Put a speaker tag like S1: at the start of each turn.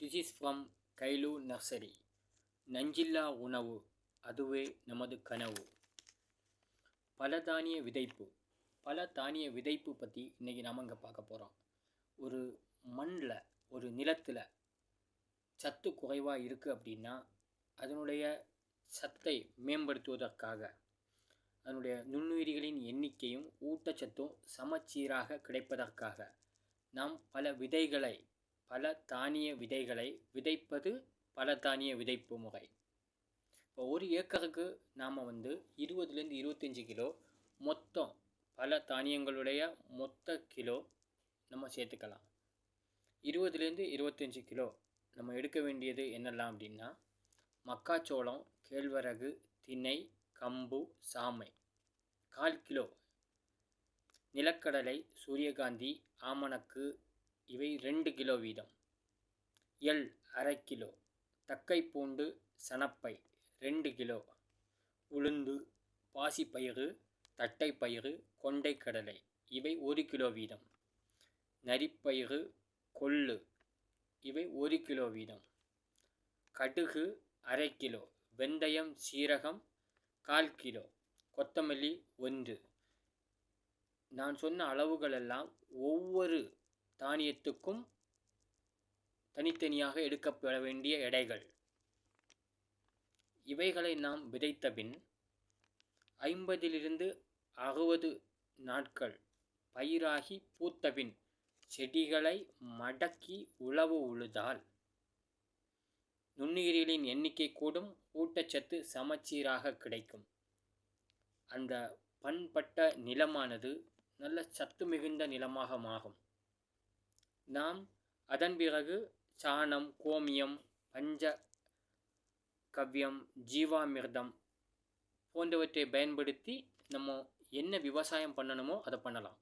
S1: This is from கைலு nursery. நஞ்சில்லா உணவு அதுவே நமது கனவு. பல தானிய விதைப்பு. பல தானிய விதைப்பு பற்றி இன்றைக்கி நாம் இங்கே பார்க்க போகிறோம் ஒரு மண்ணில் ஒரு நிலத்தில் சத்து குறைவாக இருக்குது அப்படின்னா அதனுடைய சத்தை மேம்படுத்துவதற்காக அதனுடைய நுண்ணுயிரிகளின் எண்ணிக்கையும் ஊட்டச்சத்தும் சமச்சீராக கிடைப்பதற்காக நாம் பல விதைகளை பல தானிய விதைகளை விதைப்பது பல தானிய விதைப்பு முறை. இப்போ ஒரு ஏக்கருக்கு நாம் வந்து இருபதுலேருந்து இருபத்தஞ்சி கிலோ மொத்தம் பல தானியங்களுடைய மொத்த கிலோ நம்ம சேர்த்துக்கலாம். இருபதுலேருந்து இருபத்தஞ்சி கிலோ நம்ம எடுக்க வேண்டியது என்னெல்லாம் அப்படின்னா மக்காச்சோளம் கேழ்வரகு திணை கம்பு சாமை. கால் கிலோ. நிலக்கடலை சூரியகாந்தி ஆமணக்கு இவை ரெண்டு கிலோ வீதம். எள் அரை கிலோ. தக்கை பூண்டு சணப்பை ரெண்டு கிலோ. உளுந்து பாசிப்பயிறு தட்டைப்பயிறு கொண்டைக்கடலை இவை ஒரு கிலோ வீதம். நரிப்பயிறு கொள்ளு இவை ஒரு கிலோ வீதம். கடுகு அரை கிலோ. வெந்தயம் சீரகம் கால் கிலோ. கொத்தமல்லி ஒன்று. நான் சொன்ன அளவுகளெல்லாம் ஒவ்வொரு தானியத்துக்கும் தனித்தனியாக எடுக்கப்பட வேண்டிய எடைகள். இவைகளை நாம் விதைத்த பின் ஐம்பதிலிருந்து அறுபது நாட்கள் பயிராகி பூத்தபின் செடிகளை மடக்கி உழவு உழுதால் நுண்ணுயிரிகளின் எண்ணிக்கை கூடும் ஊட்டச்சத்து சமச்சீராக கிடைக்கும். அந்த பண்பட்ட நிலமானது நல்ல சத்து மிகுந்த நிலமாக மாகும் நாம் அதன் பிறகு சாணம் கோமியம் பஞ்ச கவ்யம் ஜீவாமிர்தம் போன்றவற்றை பயன்படுத்தி நம்ம என்ன விவசாயம் பண்ணணுமோ அதை பண்ணலாம்.